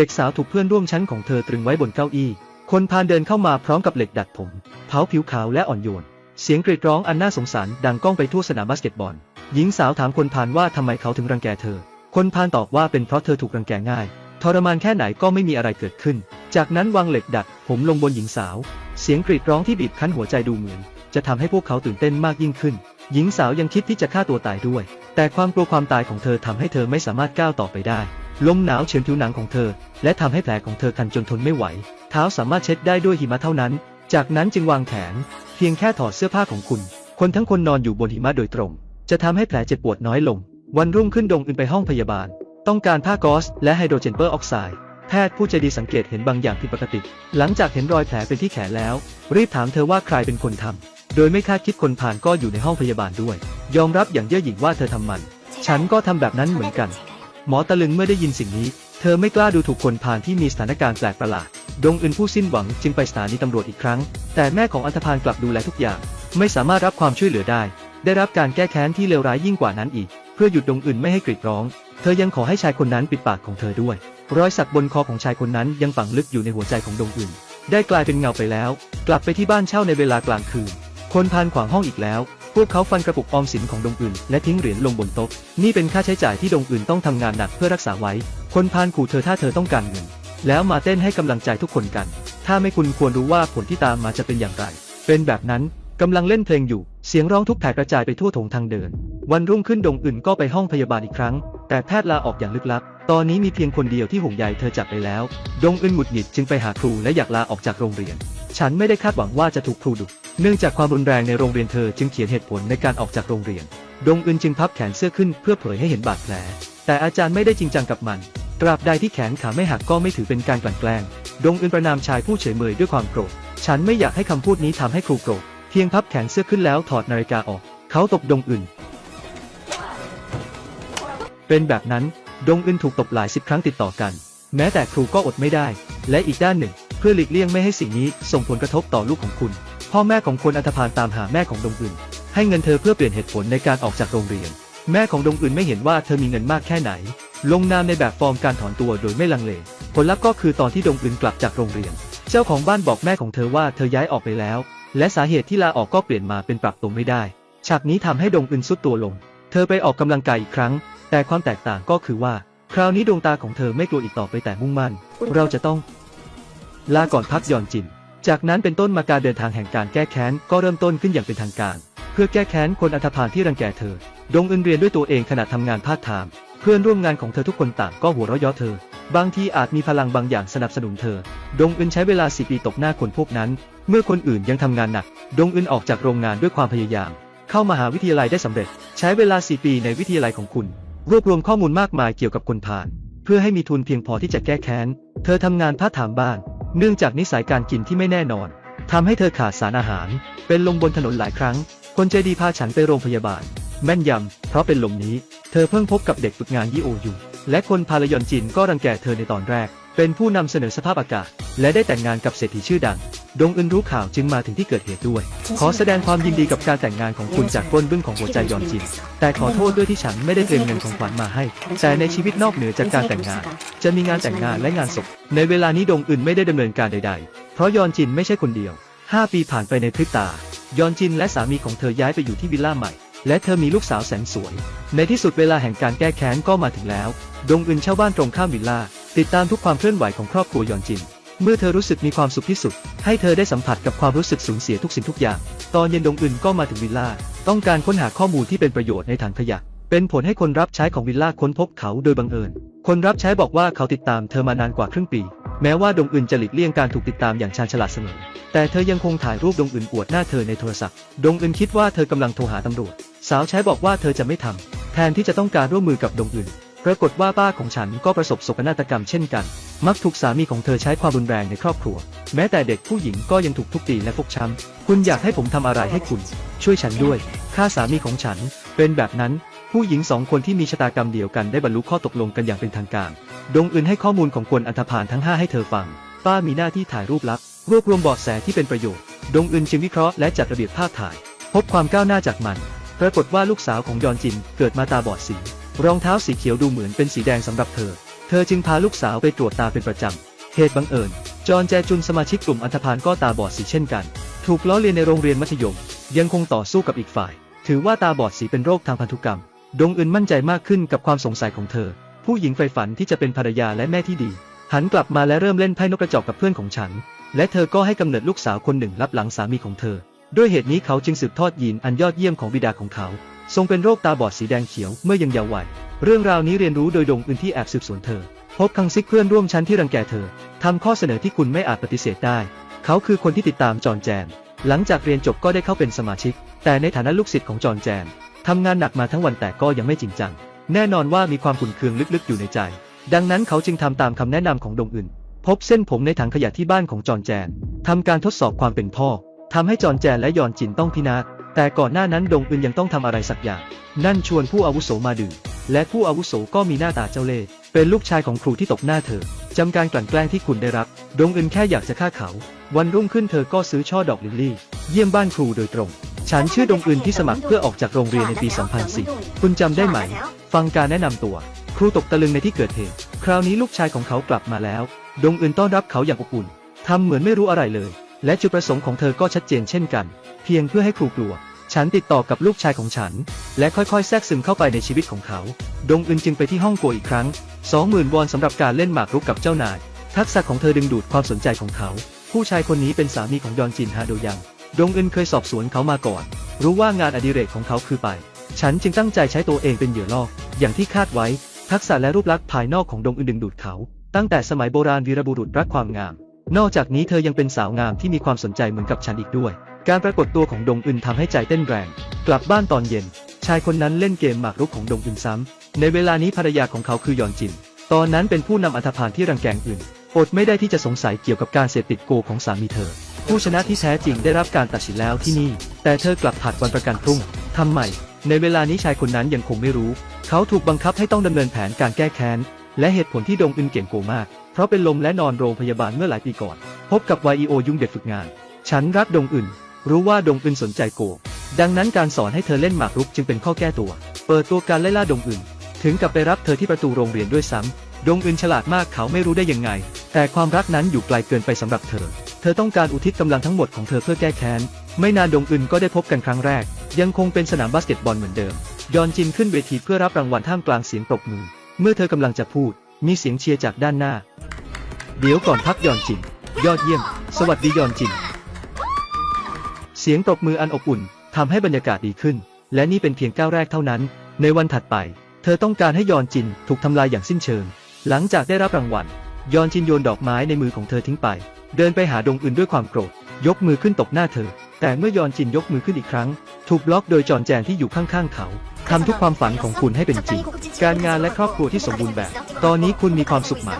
เด็กสาวถูกเพื่อนร่วมชั้นของเธอตรึงไว้บนเก้าอี้ คนพาลเดินเข้ามาพร้อมกับเหล็กดัดผมเผาผิวขาวและอ่อนโยน เสียงกรีดร้องอันน่าสงสารดังก้องไปทั่วสนามบาสเกตบอล หญิงสาวถามคนพาลว่าทำไมเขาถึงรังแกเธอ คนพาลตอบว่าเป็นเพราะเธอถูกรังแกง่าย ทรมานแค่ไหนก็ไม่มีอะไรเกิดขึ้น จากนั้นวางเหล็กดัดผมลงบนหญิงสาว เสียงกรีดร้องที่บีบคั้นหัวใจดูเหมือน จะทำให้พวกเขาตื่นเต้นมากยิ่งขึ้น หญิงสาวยังคิดที่จะฆ่าตัวตายด้วย แต่ความกลัวความตายของเธอทำให้เธอไม่สามารถก้าวต่อไปได้ ลมหนาวเฉือนผิวหนังของเธอ และทำให้แผลของเธอคันจนทนไม่ไหว เท้าสามารถเช็ดได้ด้วยหิมะเท่านั้น จากนั้นจึงวางแผนเพียงแค่ถอดเสื้อผ้าของคุณ คนทั้งคนนอนอยู่บนหิมะโดยตรง จะทำให้แผลเจ็บปวดน้อยลง วันรุ่งขึ้นดงอึนไปห้องพยาบาล ต้องการผ้ากอซและไฮโดรเจนเปอร์ออกไซด์ แพทย์ผู้ใจดีสังเกตเห็นบางอย่างผิดปกติ หลังจากเห็นรอยแผลเป็นที่แขนแล้ว รีบถามเธอว่าใครเป็นคนทำโดยไม่คาดคิดคนผ่านก็อยู่ในห้องพยาบาลด้วย ยอมรับอย่างเย่อหยิ่งว่าเธอทำมัน ฉันก็ทำแบบนั้นเหมือนกัน หมอตะลึงเมื่อได้ยินสิ่งนี้ เธอไม่กล้าดูถูกคนผ่านที่มีสถานการณ์แปลกประหลาด ดงอึนผู้สิ้นหวังจึงไปสถานีตำรวจอีกครั้ง แต่แม่ของอันธพาลกลับดูแลทุกอย่าง ไม่สามารถรับความช่วยเหลือได้ ได้รับการแก้แค้นที่เลวร้ายยิ่งกว่านั้นอีก เพื่อหยุดดงอึนไม่ให้กรีดร้อง เธอยังขอให้ชายคนนั้นปิดปากของเธอด้วย รอยสักบนคอของชายคนนั้นยังฝังลึกอยู่ในหัวใจของดงอึนได้กลายเป็นเงาไปแล้ว กลับไปที่บ้านเช่าในเวลากลางคืน คนพานขวางห้องอีกแล้ว พวกเขาฟันกระปุกออมสินของดงอื่น และทิ้งเหรียญลงบนโต๊ะ นี่เป็นค่าใช้จ่ายที่ดงอื่นต้องทำงานหนักเพื่อรักษาไว้ คนพานขู่เธอถ้าเธอต้องการเงิน แล้วมาเต้นให้กำลังใจทุกคนกัน ถ้าไม่คุณควรรู้ว่าผลที่ตามมาจะเป็นอย่างไร เป็นแบบนั้น กำลังเล่นเพลงอยู่ เสียงร้องทุกแผ่กระจายไปทั่วถงทางเดิน วันรุ่งขึ้นดงอื่นก็ไปห้องพยาบาลอีกครั้ง แต่แพทย์ลาออกอย่างลึกลับ ตอนนี้มีเพียงคนเดียวที่ห่วงใยเธอจากไปแล้ว ดงอื่นหงุดหงิดจึงไปหาครูและอยากลาออกจากโรงเรียน ฉันไม่ได้คาดหวังว่าจะถูกครูดุ เนื่องจากความรุนแรงในโรงเรียนเธอจึงเขียนเหตุผลในการออกจากโรงเรียน ดงอึนจึงพับแขนเสื้อขึ้นเพื่อเผยให้เห็นบาดแผล แต่อาจารย์ไม่ได้จริงจังกับมัน ตราบใดที่แขนขาไม่หักก็ไม่ถือเป็นการกลั่นแกล้ง ดงอึนประนามชายผู้เฉยเมยด้วยความโกรธ ฉันไม่อยากให้คำพูดนี้ทำให้ครูโกรธ เพียงพับแขนเสื้อขึ้นแล้วถอดนาฬิกาออก เขาตบดงอึนเป็นแบบนั้น ดงอึนถูกตบหลายสิบครั้งติดต่อกัน แม้แต่ครูก็อดไม่ได้ และอีกด้านหนึ่ง เพื่อหลีกเลี่ยงไม่ให้สิ่งนี้ส่งผลกระทบต่อลูกของคุณ พ่อแม่ของคนอันธพาลตามหาแม่ของดงอึนให้เงินเธอเพื่อเปลี่ยนเหตุผลในการออกจากโรงเรียน แม่ของดงอึนไม่เห็นว่าเธอมีเงินมากแค่ไหน ลงนามในแบบฟอร์มการถอนตัวโดยไม่ลังเล ผลลัพธ์ก็คือตอนที่ดงอึนกลับจากโรงเรียน เจ้าของบ้านบอกแม่ของเธอว่าเธอย้ายออกไปแล้ว และสาเหตุที่ลาออกก็เปลี่ยนมาเป็นปรับตัวไม่ได้ ฉากนี้ทำให้ดงอึนสุดตัวลง เธอไปออกกำลังกายอีกครั้ง แต่ความแตกต่างก็คือว่า คราวนี้ดวงตาของเธอไม่กลัวอีกต่อไปแต่มุ่งมั่น เราจะต้อง ลาก่อนพักหย่อนจิน จากนั้นเป็นต้นมาการเดินทางแห่งการแก้แค้นก็เริ่มต้นขึ้นอย่างเป็นทางการ เพื่อแก้แค้นคนอันธพาลที่รังแกเธอ ดงอึนเรียนด้วยตัวเองขณะทำงานพาร์ทไทม์ เพื่อนร่วมงานของเธอทุกคนต่างก็หัวเราะเยาะเธอ บางทีอาจมีพลังบางอย่างสนับสนุนเธอ ดงอึนใช้เวลาสี่ปีตกหน้าคนพวกนั้น เมื่อคนอื่นยังทำงานหนัก ดงอึนออกจากโรงงานด้วยความพยายาม เข้ามหาวิทยาลัยได้สำเร็จ ใช้เวลาสี่ปีในวิทยาลัยของคุณ รวบรวมข้อมูลมากมายเกี่ยวกับคนผ่าน เพื่อให้มีทุนเพียงพอที่จะแก้แค้น เธอทำงานพาร์ทไทม์บ้าน เนื่องจากนิสัยการกินที่ไม่แน่นอนทำให้เธอขาดสารอาหาร เป็นลมบนถนนหลายครั้ง คนใจดีพาฉันไปโรงพยาบาล แม่นยำ เพราะเป็นลมนี้ เธอเพิ่งพบกับเด็กฝึกงานยี่โออยู่ และคนพาลยอนจินก็รังแกเธอในตอนแรก เป็นผู้นำเสนอสภาพอากาศ และได้แต่งงานกับเศรษฐีชื่อดัง ดงอึนรู้ข่าวจึงมาถึงที่เกิดเหตุด้วย ขอแสดงความยินดีกับการแต่งงานของคุณจากก้นบึ้งของหัวใจยอนจิน แต่ขอโทษด้วยที่ฉันไม่ได้เตรียมเงินของขวัญมาให้ แต่ในชีวิตนอกเหนือจากการแต่งงาน จะมีงานแต่งงานและงานศพ ในเวลานี้ดงอึนไม่ได้ดำเนินการใด ๆ เพราะยอนจินไม่ใช่คนเดียว 5 ปีผ่านไปในพริบตา ยอนจินและสามีของเธอย้ายไปอยู่ที่วิลล่าใหม่ และเธอมีลูกสาวแสนสวย ในที่สุดเวลาแห่งการแก้แค้นก็มาถึงแล้ว ดงอึนเช่าบ้านตรงข้ามวิลล่า ติดตามทุกความเคลื่อนไหวของครอบครัวยอนจิน เมื่อเธอรู้สึกมีความสุขที่สุด ให้เธอได้สัมผัสกับความรู้สึกสูญเสียทุกสิ่งทุกอย่าง ตอนเย็นดงอึนก็มาถึงวิลล่า ต้องการค้นหาข้อมูลที่เป็นประโยชน์ในถังขยะ เป็นผลให้คนรับใช้ของวิลล่าค้นพบเขาโดยบังเอิญ คนรับใช้บอกว่าเขาติดตามเธอมานานกว่าครึ่งปี แม้ว่าดงอึนจะหลีกเลี่ยงการถูกติดตามอย่างชาญฉลาดเสมอ แต่เธอยังคงถ่ายรูปดงอึนอวดหน้าเธอในโทรศัพท์ ดงอึนคิดว่าเธอกำลังโทรหาตำรวจ สาวใช้บอกว่าเธอจะไม่ทำ แทนที่จะต้องการร่วมมือกับดงอึนปรากฏว่าป้าของฉันก็ประสบโศกนาฏกรรมเช่นกัน มักถูกสามีของเธอใช้ความรุนแรงในครอบครัว แม้แต่เด็กผู้หญิงก็ยังถูกทุบตีและฟกช้ำ คุณอยากให้ผมทำอะไรให้คุณ ช่วยฉันด้วย ค่าสามีของฉัน เป็นแบบนั้น ผู้หญิงสองคนที่มีชะตากรรมเดียวกันได้บรรลุข้อตกลงกันอย่างเป็นทางการ ดงอึนให้ข้อมูลของคนอันธพาลทั้งห้าให้เธอฟัง ป้ามีหน้าที่ถ่ายรูปลับ รวบรวมเบาะแสที่เป็นประโยชน์ ดงอึนจึงวิเคราะห์และจัดระเบียบภาพถ่าย พบความก้าวหน้าจากมัน ปรากฏว่าลูกสาวของยอนจินเกิดมาตาบอดสี รองเท้าสีเขียวดูเหมือนเป็นสีแดงสำหรับเธอ เธอจึงพาลูกสาวไปตรวจตาเป็นประจำ เหตุบังเอิญ จอห์นแจจุนสมาชิกกลุ่มอันธพาลก็ตาบอดสีเช่นกัน ถูกล้อเลียนในโรงเรียนมัธยม ยังคงต่อสู้กับอีกฝ่าย ถือว่าตาบอดสีเป็นโรคทางพันธุกรรม ดงอึนมั่นใจมากขึ้นกับความสงสัยของเธอ ผู้หญิงใฝ่ฝันที่จะเป็นภรรยาและแม่ที่ดี หันกลับมาและเริ่มเล่นไพ่นกกระจอกกับเพื่อนของฉัน และเธอก็ให้กำเนิดลูกสาวคนหนึ่งรับหลังสามีของเธอ ด้วยเหตุนี้เขาจึงสืบทอดยีนอันยอดเยี่ยมของบิดาของเขา ทรงเป็นโรคตาบอดสีแดงเขียวเมื่อยังเยาว์วัย เรื่องราวนี้เรียนรู้โดยดงอึนที่แอบสืบสวนเธอ พบคังซิกเพื่อนร่วมชั้นที่รังแกเธอทำข้อเสนอที่คุณไม่อาจปฏิเสธได้ เขาคือคนที่ติดตามจอห์นแจนหลังจากเรียนจบก็ได้เข้าเป็นสมาชิก แต่ในฐานะลูกศิษย์ของจอห์นแจนทำงานหนักมาทั้งวันแต่ก็ยังไม่จริงจัง แน่นอนว่ามีความขุ่นเคืองลึกๆอยู่ในใจ ดังนั้นเขาจึงทำตามคำแนะนำของดงอึนพบเส้นผมในถังขยะที่บ้านของจอนแจนทำการทดสอบความเป็นพ่อทำให้จอนแจนและยอนจินต้องพินาศแต่ก่อนหน้านั้นดงอึนยังต้องทำอะไรสักอย่าง นั่นชวนผู้อาวุโสมาดื่มและผู้อาวุโสก็มีหน้าตาเจ้าเล่ห์เป็นลูกชายของครูที่ตกหน้าเธอจำการกลั่นแกล้งที่คุณได้รับ ดงอึนแค่อยากจะฆ่าเขา วันรุ่งขึ้นเธอก็ซื้อช่อดอกลิลลี่ เยี่ยมบ้านครูโดยตรง ฉันชื่อดงอึนที่สมัครเพื่อออกจากโรงเรียนในปี 2004 คุณจำได้ไหม ฟังการแนะนำตัว ครูตกตะลึงในที่เกิดเหตุ คราวนี้ลูกชายของเขากลับมาแล้ว ดงอึนต้อนรับเขาอย่างอบอุ่นทำเหมือนไม่รู้อะไรเลย และจุดประสงค์ของเธอก็ชัดเจนเช่นกัน เพียงเพื่อให้ครูกลัว ฉันติดต่อกับลูกชายของฉัน และค่อยๆ แทรกซึมเข้าไปในชีวิตของเขา ดงอึนจึงไปที่ห้องกัวอีกครั้ง 20,000วอนสำหรับการเล่นหมากรุกกับเจ้านาย ทักษะของเธอดึงดูดความสนใจของเขา ผู้ชายคนนี้เป็นสามีของยอนจินฮาโดยัง ดงอึนเคยสอบสวนเขามาก่อน รู้ว่างานอดิเรกของเขาคือไป ฉันจึงตั้งใจใช้ตัวเองเป็นเหยื่อล่ออย่างที่คาดไว้ ทักษะและรูปลักษณ์ภายนอกของดงอึนดึงดูดเขา ตั้งแต่สมัยโบราณวีรบุรุษรักความงาม นอกจากนี้เธอยังเป็นสาวงามที่มีความสนใจเหมือนกับฉันอีกด้วย การปรากฏตัวของดงอึนทำให้ใจเต้นแรง กลับบ้านตอนเย็น ชายคนนั้นเล่นเกมหมากรุกของดงอึนซ้ำในเวลานี้ภรรยาของเขาคือยอนจิน ตอนนั้นเป็นผู้นำอันธพาลที่รังแกงอื่นอดไม่ได้ที่จะสงสัยเกี่ยวกับการเสพติดโกของสามีเธอ ผู้ชนะที่แท้จริงได้รับการตัดสินแล้วที่นี่ แต่เธอกลับผัดวันประกันพรุ่งทำไมในเวลานี้ชายคนนั้นยังคงไม่รู้ เขาถูกบังคับให้ต้องดำเนินแผนการแก้แค้น และเหตุผลที่ดงอึนเก่งโกมาก เพราะเป็นลมและนอนโรงพยาบาลเมื่อหลายปีก่อน พบกับวโอยุ่งเด็กฝึกงาน ฉันรักดงอึนรู้ว่าดงอึนสนใจโก ดังนั้นการสอนให้เธอเล่นหมากรุกจึงเป็นข้อแก้ตัว เปิดตัวการไล่ล่าดงอึนถึงกับไปรับเธอที่ประตูโรงเรียนด้วยซ้ำดงอึนฉลาดมากเขาไม่รู้ได้ยังไง แต่ความรักนั้นอยู่ไกลเกินไปสำหรับเธอ เธอต้องการอุทิศกำลังทั้งหมดของเธอเพื่อแก้แค้น ไม่นานดงอึนก็ได้พบกันครั้งแรก ยังคงเป็นสนามบาสเกตบอลเหมือนเดิม ยอนจินขึ้นเวทีเพื่อรับรางวัลท่ามกลางเสียงปรบมือ เมื่อเธอกำลังจะพูด มีเสียงเชียร์จากด้านหน้า เดี๋ยวก่อนพักยอนจิน ยอดเยี่ยม สวัสดียอนจิน เสียงปรบมืออันอบอุ่นทำให้บรรยากาศดีขึ้น และนี่เป็นเพียงก้าวแรกเท่านั้น ในวันถัดไป เธอต้องการให้ยอนจินถูกทำลายอย่างสิ้นเชิง หลังจากได้รับรางวัล ยอนจินโยนดอกไม้ในมือของเธอทิ้งไป เดินไปหาดงอื่นด้วยความโกรธ ยกมือขึ้นตบหน้าเธอ แต่เมื่อยอนจินยกมือขึ้นอีกครั้ง ถูกบล็อกโดยจอนแจนที่อยู่ข้างๆเขาทำทุกความฝันของคุณให้เป็นจริง การงานและครอบครัวที่สมบูรณ์แบบ ตอนนี้คุณมีความสุขไหม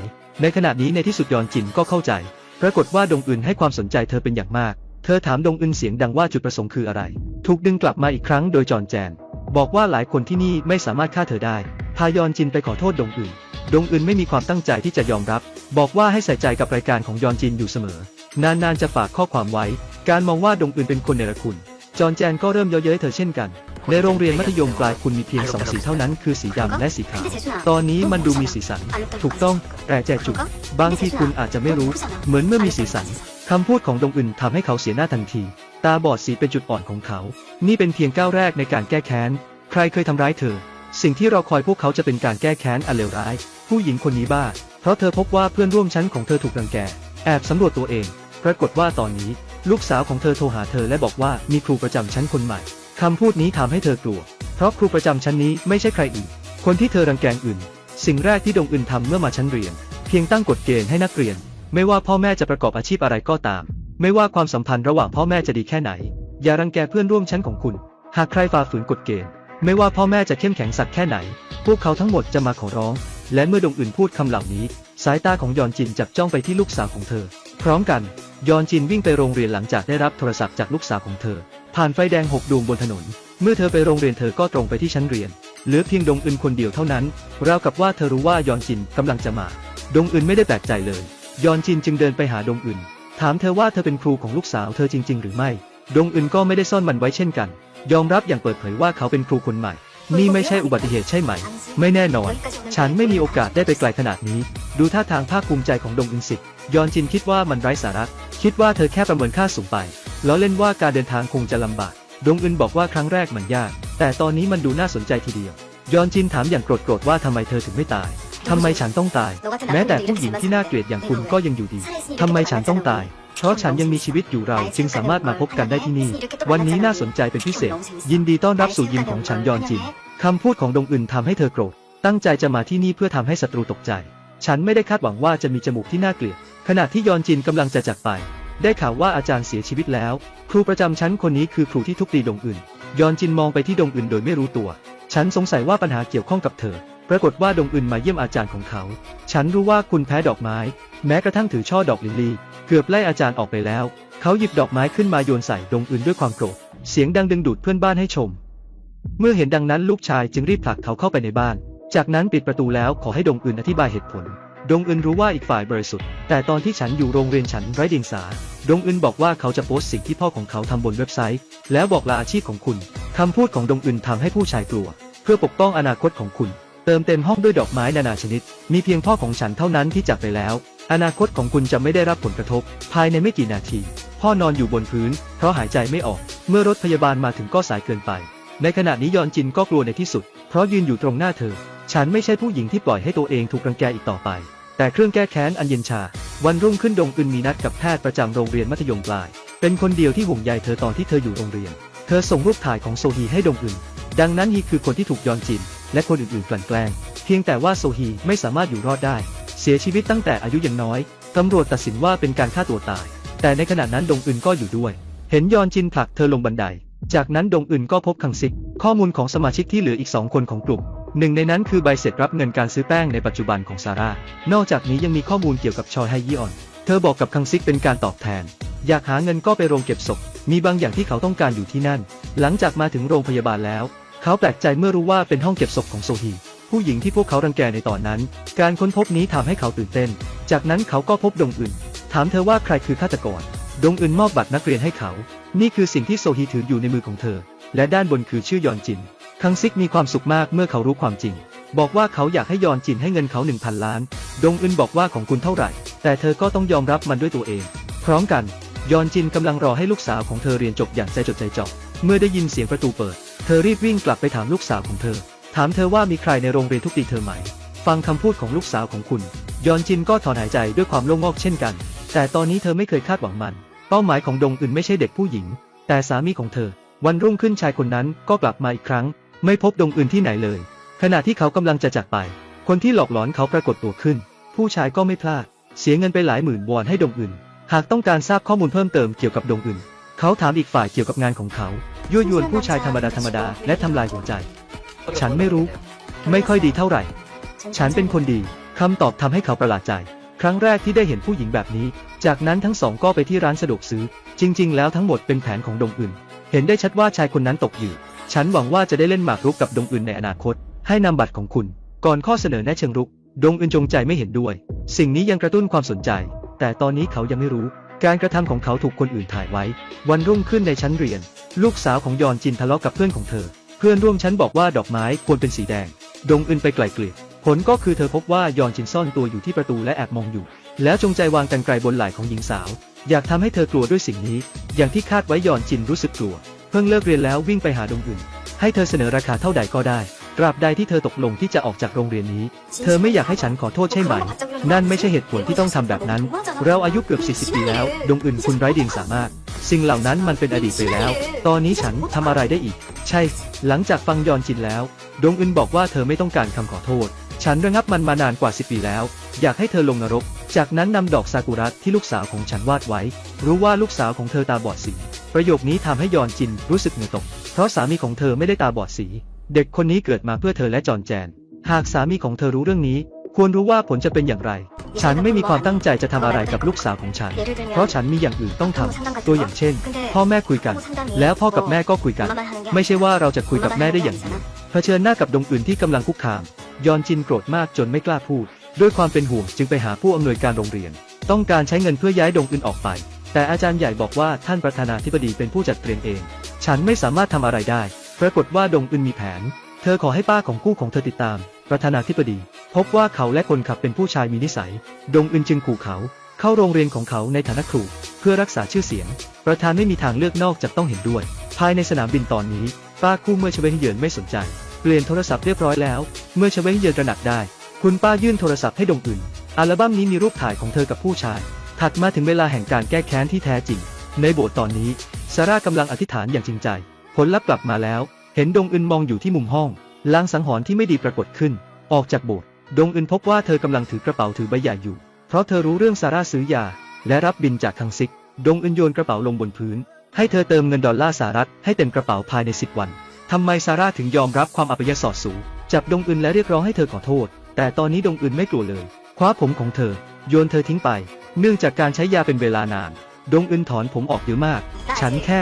ในขณะนี้ในที่สุดยอนจินก็เข้าใจ ปรากฏว่าดงอึนให้ความสนใจเธอเป็นอย่างมาก เธอถามดงอึนเสียงดังว่าจุดประสงค์คืออะไร ถูกดึงกลับมาอีกครั้งโดยจอนแจนบอกว่าหลายคนที่นี่ไม่สามารถฆ่าเธอได้ พายอนจินไปขอโทษดงอึนดงอึนไม่มีความตั้งใจที่จะยอมรับ บอกว่าให้ใส่ใจกับรายการของยอนจินอยู่เสมอ นานๆจะฝากข้อความไว้ การมองว่าดงอึนเป็นคนเนรคุณ จอนแจนก็เริ่มเย้ยเย้ยเธอเช่นกัน ในโรงเรียนมัธยมปลายคุณมีเพียงสองสีเท่านั้นคือสีดำและสีขาว ตอนนี้มันดูมีสีสัน ถูกต้องแต่แจจุก บางทีคุณอาจจะไม่รู้ เหมือนเมื่อมีสีสันคำพูดของดงอึนทำให้เขาเสียหน้าทันที ตาบอดสีเป็นจุดอ่อนของเขา นี่เป็นเพียงก้าวแรกในการแก้แค้น ใครเคยทำร้ายเธอ สิ่งที่เรอคอยพวกเขาจะเป็นการแก้แค้นอันเลวร้าย ผู้หญิงคนนี้บ้า เพราะเธอพบว่าเพื่อนร่วมชั้นของเธอถูกรังแก แอบสำรวจตัวเอง ปรากฏว่าตอนนี้ ลูกสาวของเธอโทรหาเธอและบอกว่ามีครูประจำชั้นคนใหม่คำพูดนี้ทำให้เธอกลัว เพราะครูประจำชั้นนี้ไม่ใช่ใครอื่น คนที่เธอรังแกอื่น สิ่งแรกที่ดงอึนทำเมื่อมาชั้นเรียน เพียงตั้งกฎเกณฑ์ให้นักเรียน ไม่ว่าพ่อแม่จะประกอบอาชีพอะไรก็ตาม ไม่ว่าความสัมพันธ์ระหว่างพ่อแม่จะดีแค่ไหน อย่ารังแกเพื่อนร่วมชั้นของคุณ หากใครฝ่าฝืนกฎเกณฑ์ ไม่ว่าพ่อแม่จะเข้มแข็งสักแค่ไหน พวกเขาทั้งหมดจะมาขอร้อง และเมื่อดงอื่นพูดคำเหล่านี้ สายตาของยอนจินจับจ้องไปที่ลูกสาวของเธอ พร้อมกัน ยอนจินวิ่งไปโรงเรียนหลังจากได้รับโทรศัพท์จากลูกสาวของเธอ ผ่านไฟแดงหกดวงบนถนน เมื่อเธอไปโรงเรียนเธอก็ตรงไปที่ชั้นเรียน เหลือเพียงดงอึนคนเดียวเท่านั้นราวกับว่าเธอรู้ว่ายอนจินกำลังจะมา ดงอึนไม่ได้แปลกใจเลย ยอนจินจึงเดินไปหาดงอึนถามเธอว่าเธอเป็นครูของลูกสาวเธอจริง ๆ หรือไม่ ดงอึนก็ไม่ได้ซ่อนมันไว้เช่นกัน ยอมรับอย่างเปิดเผยว่าเขาเป็นครูคนใหม่ นี่ไม่ใช่อุบัติเหตุใช่ไหม ไม่แน่นอน ฉันไม่มีโอกาสได้ไปไกลขนาดนี้ ดูท่าทางภาคภูมิใจของดงอึนสิทธิ์ยอนจินคิดว่ามันไร้สาระคิดว่าเธอแค่ประเมินค่าสูงไป แล้อเล่นว่าการเดินทางคงจะลำบาก ดงอึนบอกว่าครั้งแรกมันยาก แต่ตอนนี้มันดูน่าสนใจทีเดียวยอนจินถามอย่างโกรธๆว่าทำไมเธอถึงไม่ตายทำไมฉันต้องตาย แม้แต่ผู้หญิงที่น่าเกลียดอย่างคุณก็ยังอยู่ดีทำไมฉันต้องตาย เพราะฉันยังมีชีวิตอยู่เราจึงสามารถมาพบกันได้ที่นี่ วันนี้น่าสนใจเป็นพิเศษ ยินดีต้อนรับสู่ยิมของฉันยอนจินคำพูดของดงอึนทำให้เธอโกรธ ตั้งใจจะมาที่นี่เพื่อทำให้ศัตรูตกใจ ฉันไม่ได้คาดหวังว่าจะมีจมูกที่น่าเกลียด ขณะที่ยอนจินกำลังจะจากไป ได้ข่าวว่าอาจารย์เสียชีวิตแล้ว ครูประจำชั้นคนนี้คือครูที่ทุบตีดงอึนยอนจินมองไปที่ดงอึนโดยไม่รู้ตัว ฉันสงสัยว่าปัญหาเกี่ยวข้องกับเธอ ปรากฏว่าดงอึนมาเยี่ยมอาจารย์ของเขา ฉันรู้ว่าคุณแพ้ดอกไม้ แม้กระทั่งถือช่อดอกลิลลี่เกือบไล่อาจารย์ออกไปแล้ว เขาหยิบดอกไม้ขึ้นมาโยนใส่ดงอึนด้วยความโกรธ เสียงดังดึงดูดเพื่อนบ้านให้ชม เมื่อเห็นดังนั้นลูกชายจึงรีบผลักเขาเข้าไปในบ้าน จากนั้นปิดประตูแล้วขอให้ดงอึนอธิบายเหตุผล ดงอึนรู้ว่าอีกฝ่ายบริสุทธิ์ แต่ตอนที่ฉันอยู่โรงเรียนฉันไร้เดียงสา ดงอึนบอกว่าเขาจะโพสต์สิ่งที่พ่อของเขาทำบนเว็บไซต์ แล้วบอกลาอาชีพของคุณคำพูดของดงอึนทำให้ผู้ชายกลัว เพื่อปกป้องอนาคตของคุณ เติมเต็มห้องด้วยดอกไม้นานาชนิด มีเพียงพ่อของฉันเท่านั้นที่จากไปแล้ว อนาคตของคุณจะไม่ได้รับผลกระทบ ภายในไม่กี่นาที พ่อนอนอยู่บนพื้น เพราะหายใจไม่ออก เมื่อรถพยาบาลมาถึงก็สายเกินไป ในขณะนี้ยอนจินก็กลัวในที่สุด เพราะยืนอยู่ตรงหน้าเธอ ฉันไม่ใช่ผู้หญิงที่ปล่อยให้ตัวเองถูกรังแกอีกต่อไป แต่เครื่องแก้แค้นอันเย็นชา วันรุ่งขึ้นดงอึนมีนัดกับแพทย์ประจำโรงเรียนมัธยมปลาย เป็นคนเดียวที่ห่วงใยเธอตอนที่เธออยู่โรงเรียน เธอส่งรูปถ่ายของโซฮีให้ดงอึน ดังนั้นฮีคือคนที่ถูกยอนจิน และคนอื่นๆกลั่นแกล้ง เพียงแต่ว่าโซฮีไม่สามารถอยู่รอดได้ เสียชีวิตตั้งแต่อายุยังน้อย ตำรวจตัดสินว่าเป็นการฆ่าตัวตาย แต่ในขณะนั้นดงอึนก็อยู่ด้วย เห็นยอนจินผลักเธอลงบันได จากนั้นดงอึนก็พบคังซิก ข้อมูลของสมาชิกที่เหลืออีกสองคนของกลุ่มหนึ่งในนั้นคือใบเสร็จรับเงินการซื้อแป้งในปัจจุบันของซาร่า นอกจากนี้ยังมีข้อมูลเกี่ยวกับชอยไฮยีออน เธอบอกกับคังซิกเป็นการตอบแทน อยากหาเงินก็ไปโรงเก็บศพ มีบางอย่างที่เขาต้องการอยู่ที่นั่น หลังจากมาถึงโรงพยาบาลแล้ว เขาแปลกใจเมื่อรู้ว่าเป็นห้องเก็บศพของโซฮี ผู้หญิงที่พวกเขารังแกในตอนนั้น การค้นพบนี้ทำให้เขาตื่นเต้น จากนั้นเขาก็พบดงอึนถามเธอว่าใครคือฆาตกร ดงอึนมอบบัตรนักเรียนให้เขา นี่คือสิ่งที่โซฮีถืออยู่ในมือของเธอ และด้านบนคือชื่อยอนจิน คังซิกมีความสุขมากเมื่อเขารู้ความจริง บอกว่าเขาอยากให้ยอนจินให้เงินเขา1,000ล้าน ดงอึนบอกว่าของคุณเท่าไหร่ แต่เธอก็ต้องยอมรับมันด้วยตัวเอง พร้อมกัน ยอนจินกำลังรอให้ลูกสาวของเธอเรียนจบอย่างใจจดใจจ่อ เมื่อได้ยินเสียงประตูเปิด เธอรีบวิ่งกลับไปถามลูกสาวของเธอ ถามเธอว่ามีใครในโรงเรียนทุกตีเธอไหม ฟังคำพูดของลูกสาวของคุณ ยอนจินก็ถอนหายใจด้วยความโล่งอกเช่นกัน แต่ตอนนี้เธอไม่เคยคาดหวังมัน เป้าหมายของดงอึนไม่ใช่เด็กผู้หญิง แต่สามีของเธอ วันรุ่งขึ้นชายคนนั้นก็กลับมาอีกครั้ง ไม่พบดงอึนที่ไหนเลย ขณะที่เขากำลังจะจากไป คนที่หลอกหลอนเขาปรากฏตัวขึ้น ผู้ชายก็ไม่พลาด เสียเงินไปหลายหมื่นวอนให้ดงอึนหากต้องการทราบข้อมูลเพิ่มเติมเกี่ยวกับดงอึน เขาถามอีกฝ่ายเกี่ยวกับงานของเขา ยั่วยวนผู้ชายธรรมดาธรรมดาและทำลายหัวใจ ฉันไม่รู้ ไม่ค่อยดีเท่าไหร่ ฉันเป็นคนดีคำตอบทำให้เขาประหลาดใจ ครั้งแรกที่ได้เห็นผู้หญิงแบบนี้ จากนั้นทั้งสองก็ไปที่ร้านสะดวกซื้อ จริง ๆ แล้วทั้งหมดเป็นแผนของดงอึนเห็นได้ชัดว่าชายคนนั้นตกอยู่ ฉันหวังว่าจะได้เล่นหมากรุกกับดงอึนในอนาคต ให้นำบัตรของคุณ ก่อนข้อเสนอแนะเชิงรุก ดงอึนจงใจไม่เห็นด้วย สิ่งนี้ยังกระตุ้นความสนใจ แต่ตอนนี้เขายังไม่รู้ การกระทำของเขาถูกคนอื่นถ่ายไว้ วันรุ่งขึ้นในชั้นเรียน ลูกสาวของยอนจินทะเลาะกับเพื่อนของเธอ เพื่อนร่วมชั้นบอกว่าดอกไม้ควรเป็นสีแดง ดงอึนไปไกลเกลี่ยผลก็คือเธอพบว่ายอนจินซ่อนตัวอยู่ที่ประตูและแอบมองอยู่ แล้วจงใจวางกันไกลบนไหล่ของหญิงสาว อยากทำให้เธอกลัวด้วยสิ่งนี้ อย่างที่คาดไว้ยอนจินรู้สึกกลัว เพิ่งเลิกเรียนแล้ววิ่งไปหาดงอึนให้เธอเสนอราคาเท่าใดก็ได้ ตราบใดที่เธอตกลงที่จะออกจากโรงเรียนนี้ เธอไม่อยากให้ฉันขอโทษใช่ไหม นั่นไม่ใช่เหตุผลที่ต้องทำแบบนั้น เราอายุเกือบ 40 ปีแล้ว ดงอึนคุณไร้เดียงสามารถ สิ่งเหล่านั้นมันเป็นอดีตไปแล้ว ตอนนี้ฉันทำอะไรได้อีก ใช่ หลังจากฟังยอนจินแล้ว ดงอึนบอกว่าเธอไม่ต้องการคำขอโทษ ฉันระงับมันมานานกว่า 10 ปีแล้ว อยากให้เธอลงนรก จากนั้นนำดอกซากุระที่ลูกสาวของฉันวาดไว้ รู้ว่าลูกสาวของเธอตาบอดสี ประโยคนี้ทำให้ยอนจินรู้สึกเหงื่อตก เพราะสามีของเธอไม่ได้ตาบอดสี เด็กคนนี้เกิดมาเพื่อเธอและจอนแจน หากสามีของเธอรู้เรื่องนี้ ควรรู้ว่าผลจะเป็นอย่างไร ฉันไม่มีความตั้งใจจะทำอะไรกับลูกสาวของฉัน เพราะฉันมีอย่างอื่นต้องทำตัวอย่างเช่น พ่อแม่คุยกัน แล้วพ่อกับแม่ก็คุยกัน ไม่ใช่ว่าเราจะคุยกับแม่ได้อย่างเดียวเผชิญหน้ากับดงอื่นที่กำลังคุกคาม ยอนจินโกรธมากจนไม่กล้าพูด ด้วยความเป็นห่วงจึงไปหาผู้อำนวยการโรงเรียน ต้องการใช้เงินเพื่อย้ายดงอื่นออกไป แต่อาจารย์ใหญ่บอกว่าท่านประธานาธิบดีเป็นผู้จัดเตรียมเอง ฉันไม่สามารถทำอะไรได้ ปรากฏว่าดงอึนมีแผน เธอขอให้ป้าของคู่ของเธอติดตาม ประธานาธิบดี พบว่าเขาและคนขับเป็นผู้ชายมีนิสัย ดงอึนจึงขู่เขา เข้าโรงเรียนของเขาในฐานะครู เพื่อรักษาชื่อเสียง ประธานไม่มีทางเลือกนอกจากต้องเห็นด้วย ภายในสนามบินตอนนี้ ป้าคู่เมื่อชเวฮิเยินไม่สนใจ เปลี่ยนโทรศัพท์เรียบร้อยแล้ว เมื่อชเวฮิเยินระหนักได้ คุณป้ายื่นโทรศัพท์ให้ดงอึนอัลบั้มนี้มีรูปถ่ายของเธอกับผู้ชาย ถัดมาถึงเวลาแห่งการแก้แค้นที่แท้จริง ในโบสถ์ตอนนี้ซาร่ากำลังอธิษฐานอย่างจริงใจ ผลลัพธ์กลับมาแล้ว เห็นดงอึนมองอยู่ที่มุมห้อง ลางสังหรณ์ที่ไม่ดีปรากฏขึ้น ออกจากโบสถ์ดงอึนพบว่าเธอกำลังถือกระเป๋าถือใบใหญ่อยู่ เพราะเธอรู้เรื่องซาร่าซื้อยา และรับบินจากคังซิก ดงอึนโยนกระเป๋าลงบนพื้น ให้เธอเติมเงินดอลลาร์สหรัฐให้เต็มกระเป๋าภายใน 10 วันทำไมซาร่าถึงยอมรับความอัปยศอดสูงจับดงอึนและเรียกร้องให้เธอขอโทษ แต่ตอนนี้ดงอึนไม่กลัวเลย คว้าผมของเธอ โยนเธอทิ้งไป เนื่องจากการใช้ยาเป็นเวลานาน ดงอึนถอนผมออกเยอะมาก ฉันแค่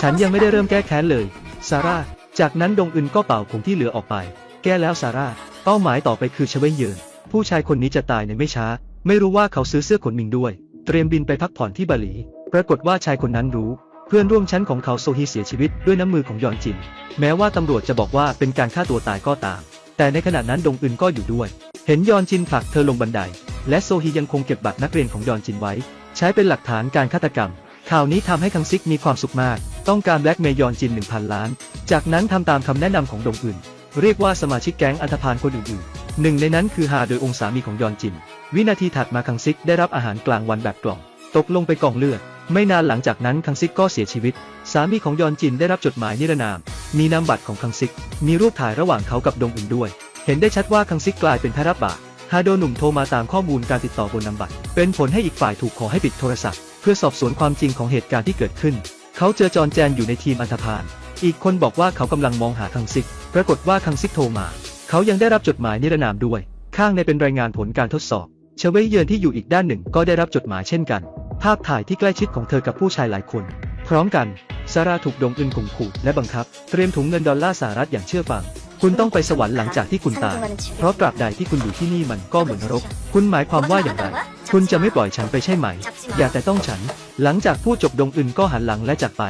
ฉันยังไม่ได้เริ่มแก้แค้นเลย ซาร่า จากนั้นดงอึนก็เป่าผมที่เหลือออกไป แก้แล้วซาร่า เป้าหมายต่อไปคือชเวนเยิน ผู้ชายคนนี้จะตายในไม่ช้า ไม่รู้ว่าเขาซื้อเสื้อขนมิงด้วย เตรียมบินไปพักผ่อนที่บาหลี ปรากฏว่าชายคนนั้นรู้ เพื่อนร่วมชั้นของเขาโซฮีเสียชีวิตด้วยน้ำมือของยอนจิน แม้ว่าตำรวจจะบอกว่าเป็นการฆ่าตัวตายก็ตาม แต่ในขณะนั้นดงอึนก็อยู่ด้วย เห็นยอนจินผลักเธอลงบันได และโซฮียังคงเก็บบัตรนักเรียนของยอนจินไว้ ใช้เป็นหลักฐานการฆาตกรรม ข่าวนี้ทำให้คังซิกมีความสุขมาก ต้องการแบล็กเมย์ยอนจิน 1,000 ล้าน จากนั้นทำตามคำแนะนำของดงอึนเรียกว่าสมาชิกแก๊งอันธพาลคนอื่นๆหนึ่งในนั้นคือฮาโดยองค์สามีของยอนจิน วินาทีถัดมาคังซิกได้รับอาหารกลางวันแบบกล่อง ตกลงไปกองเลือด ไม่นานหลังจากนั้นคังซิกก็เสียชีวิต สามีของยอนจินได้รับจดหมายนิรนาม มีนามบัตรของคังซิก มีรูปถ่ายระหว่างเขากับดงอึนด้วย เห็นได้ชัดว่าคังซิกกลายเป็นแพะรับบาฮาโดหนุ่มโทรมาตามข้อมูลการติดต่อบนนามบัตร เป็นผลให้อีกฝ่ายถูกขอให้ปิดโทรศัพท์ พื่อสอบสวนความจริงของเหตุการณ์ที่เกิดขึ้น เขาเจอจอนแจนอยู่ในทีมอันธพาล อีกคนบอกว่าเขากำลังมองหาคังซิก ปรากฏว่าคังซิกโทรมา เขายังได้รับจดหมายนิรนามด้วย ข้างในเป็นรายงานผลการทดสอบ เชเวยเยินที่อยู่อีกด้านหนึ่งก็ได้รับจดหมายเช่นกัน ภาพถ่ายที่ใกล้ชิดของเธอกับผู้ชายหลายคน พร้อมกันซาร่าถูกดงอึนข่มขู่และบังคับ เตรียมถุงเงินดอลลาร์สหรัฐอย่างเชื่อฟัง คุณต้องไปสวรรค์หลังจากที่คุณตาย เพราะตราบใดที่คุณอยู่ที่นี่มันก็เหมือนนรก คุณหมายความว่าอย่างไร คุณจะไม่ปล่อยฉันไปใช่ไหม อย่าแต่ต้องฉัน หลังจากพูดจบดงอึนก็หันหลังและจากไป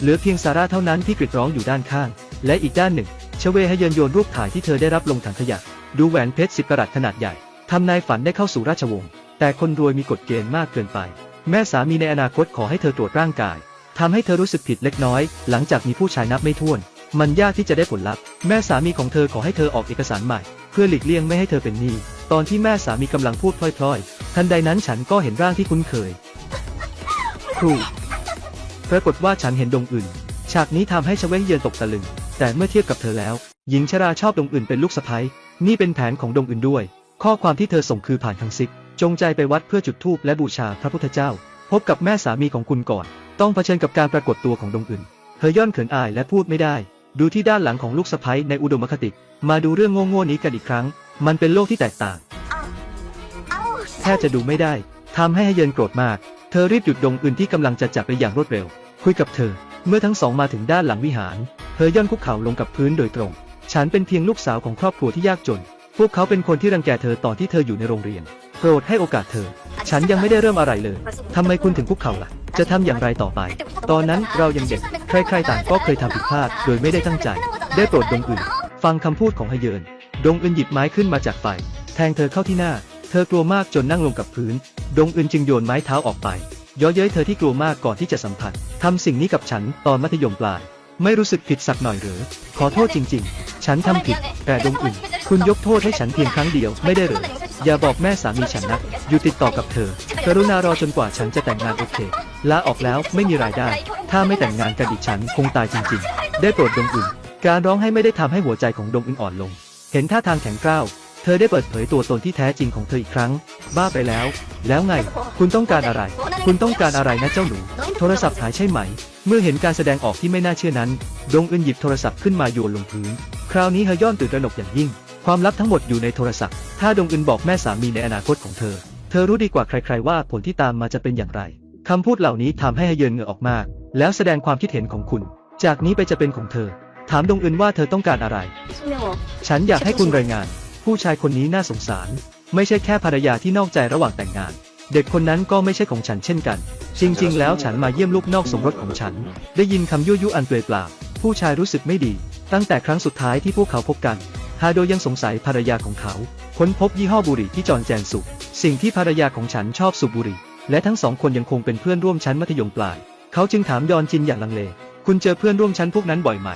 เหลือเพียงซาร่าเท่านั้นที่กรีดร้องอยู่ด้านข้าง และอีกด้านหนึ่ง ชเวฮเยินโยนรูปถ่ายที่เธอได้รับลงถังขยะ ดูแหวนเพชรสิบกะรัตขนาดใหญ่ ทำนายฝันได้เข้าสู่ราชวงศ์ แต่คนรวยมีกฎเกณฑ์มากเกินไป แม่สามีในอนาคตขอให้เธอตรวจร่างกายทำให้เธอรู้สึกผิดเล็กน้อย หลังจากมีผู้ชายนับไม่ถ้วน มันยากที่จะได้ผลลัพธ์ แม่สามีของเธอขอให้เธอออกเอกสารใหม่ เพื่อหลีกเลี่ยงไม่ให้เธอเป็นหนี้ ตอนที่แม่สามีกำลังพูดพล่อยๆ ทันใดนั้นฉันก็เห็นร่างที่คุ้นเคย ครู ปรากฏว่าฉันเห็นดงอื่น ฉากนี้ทำให้ชเวงเยินตกตะลึง แต่เมื่อเทียบกับเธอแล้ว หญิงชราชอบดงอื่นเป็นลูกสะใภ้ นี่เป็นแผนของดงอื่นด้วย ข้อความที่เธอส่งคือผ่านทางซิก จงใจไปวัดเพื่อจุดธูปและบูชาพระพุทธเจ้า พบกับแม่สามีของคุณก่อน ต้องเผชิญกับการปรากฏตัวของดงอื่น เธอย่อนเขินอายและพูดไม่ได้ ดูที่ด้านหลังของลูกสะใภ้ในอุดมคติ มาดูเรื่องโง่ๆนี้กันอีกครั้ง มันเป็นโลกที่แตกต่าง แทบจะดูไม่ได้ทำให้ฮเยินโกรธมาก เธอรีบหยุดดงอื่นที่กำลังจะจับไปอย่างรวดเร็ว คุยกับเธอ เมื่อทั้งสองมาถึงด้านหลังวิหาร เธอย่อนคุกเข่าลงกับพื้นโดยตรง ฉันเป็นเพียงลูกสาวของครอบครัวที่ยากจน พวกเขาเป็นคนที่รังแกเธอตอนที่เธออยู่ในโรงเรียน โปรดให้โอกาสเธอ ฉันยังไม่ได้เริ่มอะไรเลย ทำไมคุณถึงคุกเข่าล่ะ จะทำอย่างไรต่อไป ตอนนั้นเรายังเด็ก ใครๆต่างก็เคยทำผิดพลาด โดยไม่ได้ตั้งใจ ได้โปรดดงอื่น ฟังคำพูดของฮเยิน ดงอึนหยิบไม้ขึ้นมาจากไฟ แทงเธอเข้าที่หน้า เธอกลัวมากจนนั่งลงกับพื้น ดงอึนจึงโยนไม้เท้าออกไปย้อเย้ยเธอที่กลัวมากก่อนที่จะสัมผัสทำสิ่งนี้กับฉันตอนมัธยมปลาย ไม่รู้สึกผิดสักหน่อยหรือ ขอโทษจริง ๆ ฉันทำผิด แต่ดงอึนคุณยกโทษให้ฉันเพียงครั้งเดียวไม่ได้หรือ อย่าบอกแม่สามีฉันนะ อยู่ติดต่อกับเธอ กรุณารอจนกว่าฉันจะแต่งงานโอเค ลาออกแล้วไม่มีรายได้ ถ้าไม่แต่งงานกันอีกฉันคงตายจริงๆ ได้โปรดดงอึนการร้องให้ไม่ได้ทำให้หัวใจของดงอึนอ่อนลง เห็นท่าทางแข็งกร้าวเธอได้เปิดเผยตัวตนที่แท้จริงของเธออีกครั้ง บ้าไปแล้ว แล้วไง คุณต้องการอะไร คุณต้องการอะไรนะเจ้าหนู โทรศัพท์หายใช่ไหม เมื่อเห็นการแสดงออกที่ไม่น่าเชื่อนั้น ดงอึนหยิบโทรศัพท์ขึ้นมาโยนลงพื้น คราวนี้เฮย่อนตื่นตระหนกอย่างยิ่ง ความลับทั้งหมดอยู่ในโทรศัพท์ ถ้าดงอึนบอกแม่สามีในอนาคตของเธอ เธอรู้ดีกว่าใครๆว่าผลที่ตามมาจะเป็นอย่างไร คำพูดเหล่านี้ทำให้ฮเยินเหงื่อออกมาก แล้วแสดงความคิดเห็นของคุณ จากนี้ไปจะเป็นของเธอ ถามดงอึนว่าเธอต้องการอะไร ฉันอยากให้คุณรายงาน ผู้ชายคนนี้น่าสงสาร ไม่ใช่แค่ภรรยาที่นอกใจระหว่างแต่งงาน เด็กคนนั้นก็ไม่ใช่ของฉันเช่นกัน จริง ๆ แล้วฉันมาเยี่ยมลูกนอกสมรสของฉัน ได้ยินคำยั่วยุอันเปลือยเปล่าผู้ชายรู้สึกไม่ดี ตั้งแต่ครั้งสุดท้ายที่พวกเขาพบกัน ฮาโดยังสงสัยภรรยาของเขา ค้นพบยี่ห้อบุหรี่ที่จอนแจนสูบสิ่งที่ภรรยาของฉันชอบสูบบุหรี่ และทั้งสองคนยังคงเป็นเพื่อนร่วมชั้นมัธยมปลาย เขาจึงถามยอนจินอย่างลังเล คุณเจอเพื่อนร่วมชั้นพวกนั้นบ่อยไหม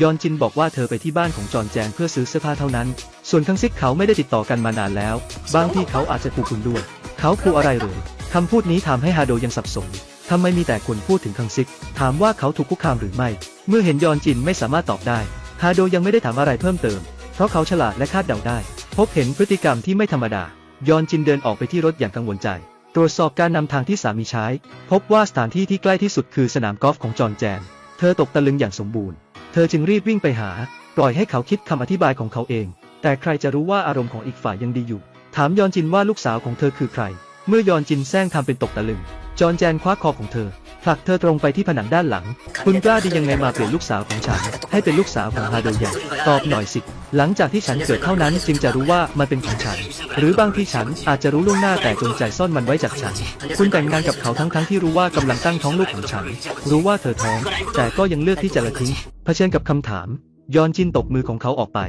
ยอนจินบอกว่าเธอไปที่บ้านของจอนแจงเพื่อซื้อเสื้อผ้าเท่านั้น ส่วนคังซิกเขาไม่ได้ติดต่อกันมานานแล้ว บางที่เขาอาจจะขู่คุณด้วย เขาขู่อะไรหรือคำพูดนี้ทำให้ฮาโดยังสับสนทำไมมีแต่คนพูดถึงคังซิก ถามว่าเขาถูกคุกคามหรือไม่ เมื่อเห็นยอนจินไม่สามารถตอบได้ ฮาโดยังไม่ได้ถามอะไรเพิ่มเติม เพราะเขาฉลาดและคาดเดาได้ พบเห็นพฤติกรรมที่ไม่ธรรมดายอนจินเดินออกไปที่รถอย่างกังวลใจ ตรวจสอบการนำทางที่สามีใช้ พบว่าสถานที่ที่ใกล้ที่สุดคือสนามกอล์ฟของจอห์นแจน เธอตกตะลึงอย่างสมบูรณ์ เธอจึงรีบวิ่งไปหา ปล่อยให้เขาคิดคำอธิบายของเขาเอง แต่ใครจะรู้ว่าอารมณ์ของอีกฝ่ายยังดีอยู่ ถามยอนจินว่าลูกสาวของเธอคือใคร เมื่อยอนจินแซงทำเป็นตกตะลึง จอห์นแจนคว้าคอของเธอผลักเธอตรงไปที่ผนังด้านหลัง คุณกล้าดียังไงมาเปลี่ยนลูกสาวของฉัน ให้เป็นลูกสาวของฮาโดยันตอบหน่อยสิ หลังจากที่ฉันเกิดเท่านั้นจึงจะรู้ว่ามันเป็นของฉัน หรือบางทีฉันอาจจะรู้ล่วงหน้าแต่จงใจซ่อนมันไว้จากฉัน คุณแต่งงานกับเขาทั้งๆทที่รู้ว่ากำลังตั้งท้องลูกของฉัน รู้ว่าเธอท้อง แต่ก็ยังเลือกที่จะละทิ้ง เผชิญกับคำถาม ยอนจินตบมือของเขาออกไป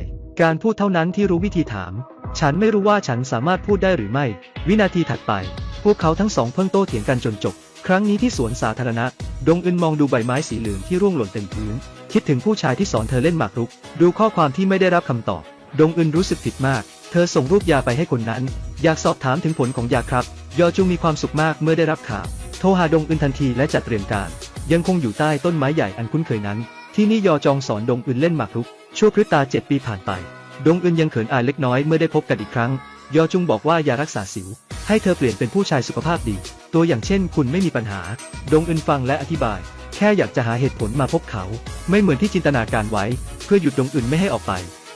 การพูดเท่านั้นที่รู้วิธีถาม ฉันไม่รู้ว่าฉันสามารถพูดได้หรือไม่ วินาทีถัดไป พวกเขาทั้งสองเพิ่งโต้เถียงกันจนจบ ครั้งนี้ที่สวนสาธารณะ ดงอึนมองดูใบไม้สีเหลืองที่ร่วงหล่นเต็มพื้น คิดถึงผู้ชายที่สอนเธอเล่นหมากรุก ดูข้อความที่ไม่ได้รับคำตอบ ดงอึนรู้สึกผิดมาก เธอส่งรูปยาไปให้คนนั้น อยากสอบถามถึงผลของยาครับ ยอจุงมีความสุขมากเมื่อได้รับข่าว โทรหาดงอึนทันทีและจัดเตรียมการ ยังคงอยู่ใต้ต้นไม้ใหญ่อันคุ้นเคยนั้น ที่นี่ยอจองสอนดงอึนเล่นหมากรุก ชั่วพริบตาเจ็ดปีผ่านไป ดงอึนยังเขินอายเล็กน้อยเมื่อได้พบกันอีกครั้ง ยอจุงบอกว่ายารักษาสิว ให้เธอเปลี่ยนเป็นผู้ชายสุขภาพดี ตัวอย่างเช่นคุณไม่มีปัญหา ดงอึนฟังและอธิบาย แค่อยากจะหาเหตุผลมาพบเขา ไม่เหมือนที่จินตนาการไว้ เพื่อหยุดดงอึนไม่ให้ออกไป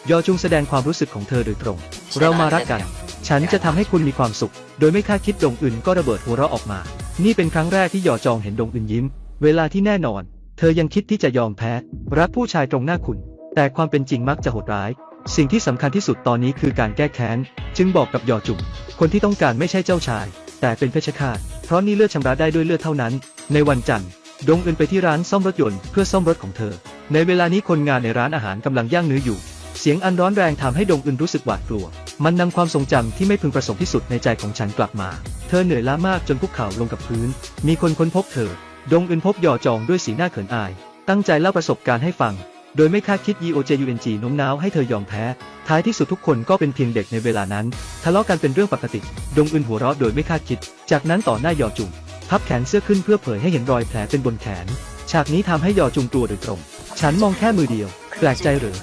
ยอจุงแสดงความรู้สึกของเธอโดยตรง เรามารักกัน ฉันจะทำให้คุณมีความสุข โดยไม่คาดคิดดงอึนก็ระเบิดหัวเราะออกมา นี่เป็นครั้งแรกที่ยอจองเห็นดงอึนยิ้ม เวลาที่แน่นอน เธอยังคิดที่จะยอมแพ้ รักผู้ชายตรงหน้าคุณ แต่ความเป็นจริงมักจะโหดร้าย สิ่งที่สำคัญที่สุดตอนนี้คือการแก้แค้น จึงบอกกับหยอจุงคนที่ต้องการไม่ใช่เจ้าชาย แต่เป็นเพชฌฆาต เพราะนี่เลือดชำระได้ด้วยเลือดเท่านั้น ในวันจันทร์ ดงอึนไปที่ร้านซ่อมรถยนต์เพื่อซ่อมรถของเธอ ในเวลานี้คนงานในร้านอาหารกำลังย่างเนื้ออยู่ เสียงอันร้อนแรงทำให้ดงอึนรู้สึกหวาดกลัว มันนำความทรงจำที่ไม่พึงประสงค์ที่สุดในใจของฉันกลับมา เธอเหนื่อยล้ามากจนคุกเข่าลงกับพื้น มีคนค้นพบเธอ ดงอึนพบหยอจองด้วยสีหน้าเขินอาย ตั้งใจเล่าประสบการณ์ให้ฟัง โดยไม่คาดคิด EOJUNG โน้มน้าวให้เธอยอมแพ้ ท้ายที่สุดทุกคนก็เป็นเพียงเด็กในเวลานั้น ทะเลาะกันเป็นเรื่องปกติ ดงอึนหัวเราะโดยไม่คาดคิด จากนั้นต่อหน้ายอจุง พับแขนเสื้อขึ้นเพื่อเผยให้เห็นรอยแผลเป็นบนแขน ฉากนี้ทำให้ยอจุงกลัวโดยตรง ฉันมองแค่มือเดียว แปลกใจหรือ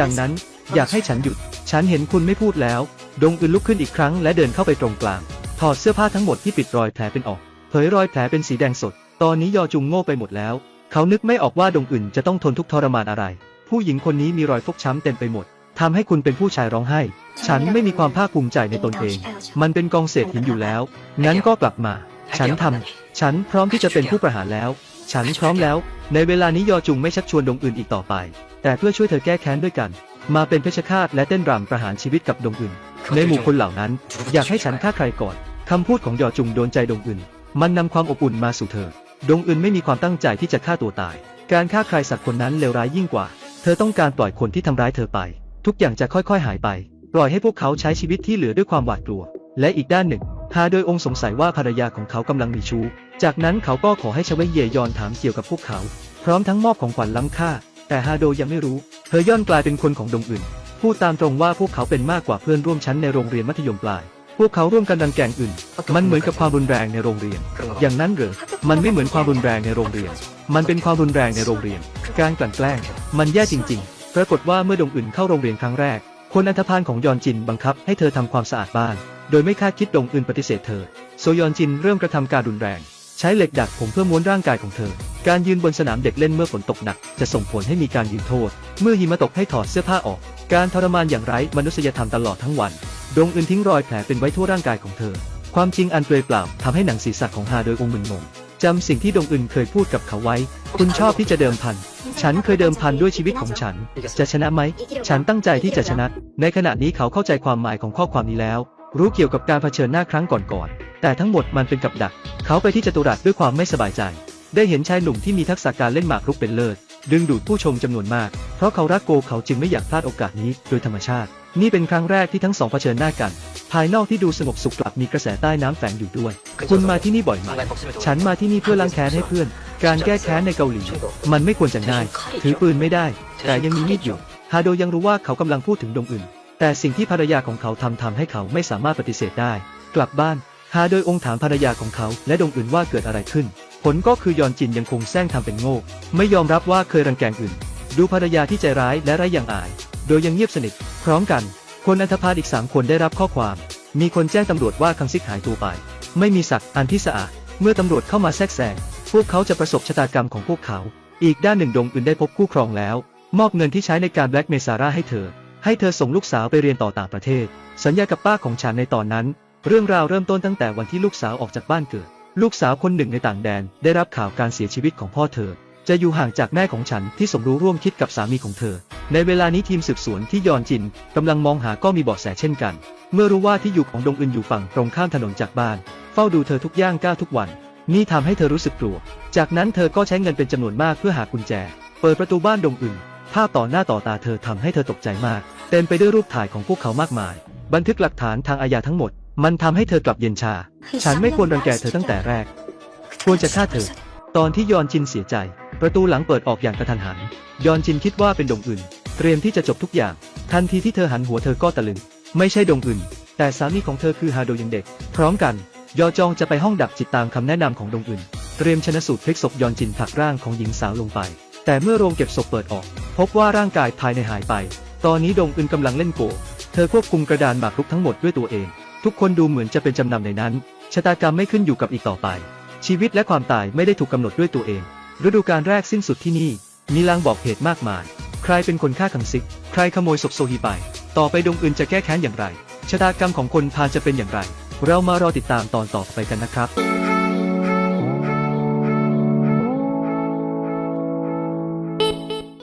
ดังนั้นอยากให้ฉันหยุด ฉันเห็นคุณไม่พูดแล้ว ดงอึนลุกขึ้นอีกครั้งและเดินเข้าไปตรงกลาง ถอดเสื้อผ้าทั้งหมดที่ปิดรอยแผลเป็นออก เผยรอยแผลเป็นสีแดงสด ตอนนี้ยอจุงโง่ไปหมดแล้ว เขานึกไม่ออกว่าดงอึนจะต้องทนทุกข์ทรมานอะไร ผู้หญิงคนนี้มีรอยฟกช้ำเต็มไปหมดทำให้คุณเป็นผู้ชายร้องไห้ ฉันไม่มีความภาคภูมิใจในตนเอง มันเป็นกองเศษหินอยู่แล้ว งั้นก็กลับมา ฉันทำ ฉันพร้อมที่จะเป็นผู้ประหารแล้ว ฉันพร้อมแล้ว ในเวลานี้ยอจุงไม่ชักชวนดงอื่นอีกต่อไป แต่เพื่อช่วยเธอแก้แค้นด้วยกัน มาเป็นเพชฌฆาตและเต้นรำประหารชีวิตกับดงอื่น ในหมู่คนเหล่านั้น อยากให้ฉันฆ่าใครก่อน คำพูดของยอจุงโดนใจดงอื่น มันนำความอบอุ่นมาสู่เธอ ดงอื่นไม่มีความตั้งใจที่จะฆ่าตัวตาย การฆ่าใครสักคนนั้นเลวร้ายยิ่งกว่า เธอต้องการปล่อยคนที่ทำร้ายเธอไป ทุกอย่างจะค่อยๆหายไป ปล่อยให้พวกเขาใช้ชีวิตที่เหลือด้วยความหวาดกลัว และอีกด้านหนึ่งฮาโดยองค์สงสัยว่าภรรยาของเขากำลังมีชู้ จากนั้นเขาก็ขอให้ชเวเยยอนถามเกี่ยวกับพวกเขา พร้อมทั้งมอบของขวัญล้ำค่า แต่ฮาโดยังไม่รู้ เธอย่อนกลายเป็นคนของดงอื่นพูดตามตรงว่าพวกเขาเป็นมากกว่าเพื่อนร่วมชั้นในโรงเรียนมัธยมปลาย วกเขาร่วมกันดันแกล้งอื่น มันเหมือนกับความรุนแรงในโรงเรียน อย่างนั้นเหรอ มันไม่เหมือนความรุนแรงในโรงเรียน มันเป็นความรุนแรงในโรงเรียน การกลั่นแกล้ง มันแย่จริง ๆ ปรากฏว่าเมื่อดงอื่นเข้าโรงเรียนครั้งแรก คนอันธพาลของยอนจินบังคับให้เธอทำความสะอาดบ้าน โดยไม่คาดคิดดงอื่นปฏิเสธเธอ โซยอนจินเริ่มกระทำการรุนแรง ใช้เหล็กดัดผมเพื่อม้วนร่างกายของเธอ การยืนบนสนามเด็กเล่นเมื่อฝนตกหนัก จะส่งผลให้มีการยืนโทษ เมื่อหิมะตกให้ถอดเสื้อผ้าออก การทรมานอย่างไร้มนุษยธรรมตลอดทั้งวัน ดงอื่นทิ้งรอยแผลเป็นไว้ทั่วร่างกายของเธอ ความจริงอันเปลือยเปล่าทำให้หนังศีรษะของฮาโดยองค์มึนงงจำสิ่งที่ดงอึนเคยพูดกับเขาไว้ คุณชอบที่จะเดิมพัน ฉันเคยเดิมพันด้วยชีวิตของฉัน จะชนะไหม ฉันตั้งใจที่จะชนะ ในขณะนี้เขาเข้าใจความหมายของข้อความนี้แล้ว รู้เกี่ยวกับการเผชิญหน้าครั้งก่อนๆ แต่ทั้งหมดมันเป็นกับดัก เขาไปที่จตุรัสด้วยความไม่สบายใจ ได้เห็นชายหนุ่มที่มีทักษะการเล่นหมากรุกเป็นเลิศ ดึงดูดผู้ชมจำนวนมาก เพราะเขารักโกเขาจึงไม่อยากพลาดโอกาสนี้โดยธรรมชาติ นี่เป็นครั้งแรกที่ทั้งสองเผชิญหน้ากัน ภายนอกที่ดูสงบสุขกลับมีกระแสใต้น้ำแฝงอยู่ด้วย คุณมาที่นี่บ่อยไหมฉันมาที่นี่เพื่อล้างแค้นให้เพื่อน การแก้แค้นในเกาหลี มันไม่ควรจะง่าย ถือปืนไม่ได้ แต่ยังมีมีดอยู่ ฮาโดยังรู้ว่าเขากำลังพูดถึงดงอื่น แต่สิ่งที่ภรรยาของเขาทำทำให้เขาไม่สามารถปฏิเสธได้ กลับบ้าน ฮาโดยองค์ถามภรรยาของเขาและดงอื่นว่าเกิดอะไรขึ้น ผลก็คือยอนจินยังคงแซงทำเป็นโง่ ไม่ยอมรับว่าเคยรังแกอื่น ดูภรรยาที่ใจร้ายและไร้อย่างอายโดยยังเงียบสนิท พร้อมกัน คนอันธพาลอีกสามคนได้รับข้อความ มีคนแจ้งตำรวจว่าคังซิกหายตัวไป ไม่มีศักดิ์อันที่สะอาด เมื่อตำรวจเข้ามาแทรกแซง พวกเขาจะประสบชะตากรรมของพวกเขา อีกด้านหนึ่งดงอื่นได้พบคู่ครองแล้ว มอบเงินที่ใช้ในการแบล็กเมซาร่าให้เธอ ให้เธอส่งลูกสาวไปเรียนต่อต่างประเทศ สัญญากับป้าของฉันในตอนนั้น เรื่องราวเริ่มต้นตั้งแต่วันที่ลูกสาวออกจากบ้านเกิด ลูกสาวคนหนึ่งในต่างแดน ได้รับข่าวการเสียชีวิตของพ่อเธอ จะอยู่ห่างจากแม่ของฉันที่สมรู้ร่วมคิดกับสามีของเธอ ในเวลานี้ทีมสืบสวนที่ยอนจินกำลังมองหาก็มีเบาะแสเช่นกัน เมื่อรู้ว่าที่อยู่ของดงอึนอยู่ฝั่งตรงข้ามถนนจากบ้าน เฝ้าดูเธอทุกย่างก้าวทุกวัน นี่ทำให้เธอรู้สึกกลัว จากนั้นเธอก็ใช้เงินเป็นจำนวนมากเพื่อหากุญแจ เปิดประตูบ้านดงอึนภาพต่อหน้าต่อตาเธอทำให้เธอตกใจมาก เต็มไปด้วยรูปถ่ายของพวกเขามากมาย บันทึกหลักฐานทางอาญาทั้งหมด มันทำให้เธอกลับเย็นชา ฉันไม่ควรรังแกเธอตั้งแต่แรก ควรจะฆ่าเธอ ตอนที่ยอนจินเสียใจ ประตูหลังเปิดออกอย่างกระทันหัน ยอนจินคิดว่าเป็นดงอื่น เตรียมที่จะจบทุกอย่าง ทันทีที่เธอหันหัวเธอก็ตะลึง ไม่ใช่ดงอื่น แต่สามีของเธอคือฮาโดยังเด็ก พร้อมกัน ยอจองจะไปห้องดับจิตตามคำแนะนำของดงอื่น เตรียมชนะสูตรพลิกศพยอนจินผลักร่างของหญิงสาวลงไป แต่เมื่อโรงเก็บศพเปิดออก พบว่าร่างกายภายในหายไป ตอนนี้ดงอื่นกำลังเล่นโก เธอควบคุมกระดานหมากรุกทั้งหมดด้วยตัวเอง ทุกคนดูเหมือนจะเป็นจำนำในนั้น ชะตากรรมไม่ขึ้นอยู่กับอีกต่อไป ชีวิตและความตายไม่ได้ถูกกำหนดด้วยตัวเอง ฤดูกาลแรกสิ้นสุดที่นี่ มีลางบอกเหตุมากมาย ใครเป็นคนฆ่าคังซิก ใครขโมยศพโซฮีไป ต่อไปดงอื่นจะแก้แค้นอย่างไร ชะตากรรมของคนพาจะเป็นอย่างไร เรามารอติดตามตอนต่อไปกันนะครับ